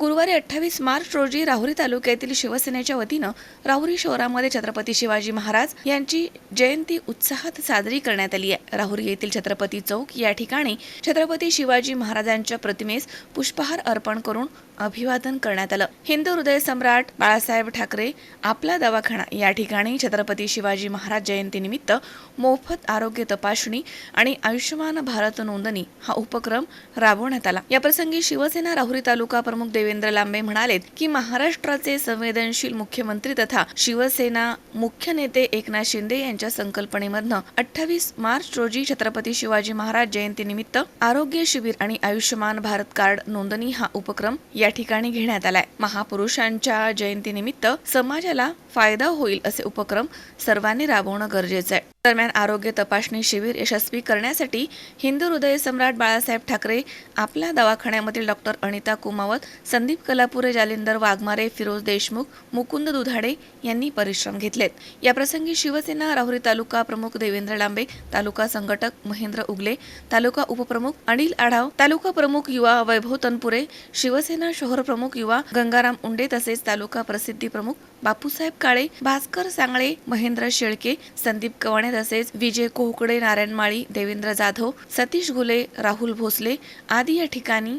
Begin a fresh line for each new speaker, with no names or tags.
गुरुवारी अठ्ठावीस मार्च रोजी राहुरी तालुक्यातील शिवसेनेच्या वतीनं राहुरी शहरामध्ये छत्रपती शिवाजी महाराज यांची जयंती उत्साहात साजरी करण्यात आली आहे. राहुरी येथील छत्रपती चौक या ठिकाणी छत्रपती शिवाजी महाराजांच्या प्रतिमेस पुष्पहार अर्पण करून अभिवादन करण्यात आलं. हिंदू हृदय सम्राट बाळासाहेब ठाकरे आपला दवाखाना या ठिकाणी छत्रपती शिवाजी महाराज जयंतीनिमित्त मोफत आरोग्य तपासणी आणि आयुष्यमान भारत नोंदणी हा उपक्रम राबवण्यात आला. याप्रसंगी शिवसेना राहुरी तालुका प्रमुख देवेंद्र लांबे म्हणालेत की महाराष्ट्राचे संवेदनशील मुख्यमंत्री तथा शिवसेना मुख्य नेते एकनाथ शिंदे यांच्या संकल्पनेमधनं अठ्ठावीस मार्च रोजी छत्रपती शिवाजी महाराज जयंतीनिमित्त आरोग्य शिबिर आणि आयुष्यमान भारत कार्ड नोंदणी हा उपक्रम या ठिकाणी घेण्यात आलाय. महापुरुषांच्या जयंतीनिमित्त समाजाला फायदा होईल असे उपक्रम सर्वांनी राबवणं गरजेचं आहे. दरम्यान आरोग्य तपासणी शिबिर यशस्वी करण्यासाठी हिंदू हृदय सम्राट बाळासाहेब ठाकरे आपल्या दवाखान्यामधील डॉक्टर अनिता कुमावत संदीप कलापुरे जालिंदर वाघमारे फिरोज देशमुख मुकुंद दुधाडे यांनी परिश्रम घेतलेत. याप्रसंगी शिवसेना राहुरी तालुका प्रमुख देवेंद्र लांबे तालुका संघटक महेंद्र उगले तालुका उपप्रमुख अनिल आढाव तालुका प्रमुख युवा वैभव तनपुरे शिवसेना शहर प्रमुख युवा गंगाराम उंडे तसेच तालुका प्रसिद्धी प्रमुख बापूसाहेब काळे भास्कर सांगळे महेंद्र शेळके संदीप कवाणे तसेच विजय कोहकडे नारायण माळी देवेंद्र जाधव सतीश घुले राहुल भोसले आदी या ठिकाणी